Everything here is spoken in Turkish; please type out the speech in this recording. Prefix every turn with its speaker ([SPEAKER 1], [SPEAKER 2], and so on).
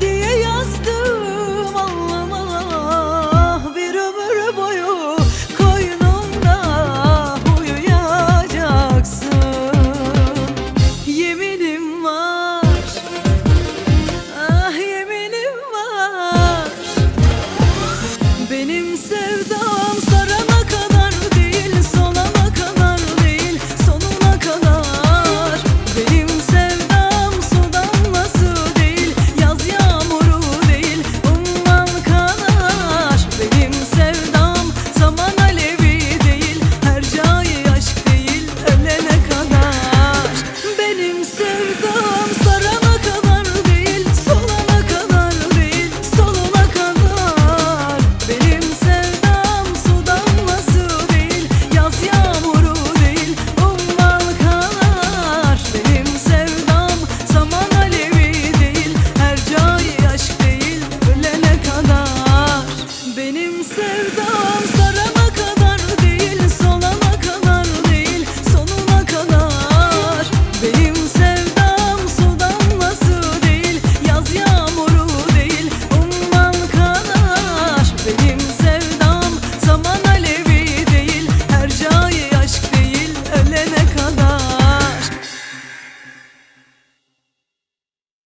[SPEAKER 1] diye yazdım Allah.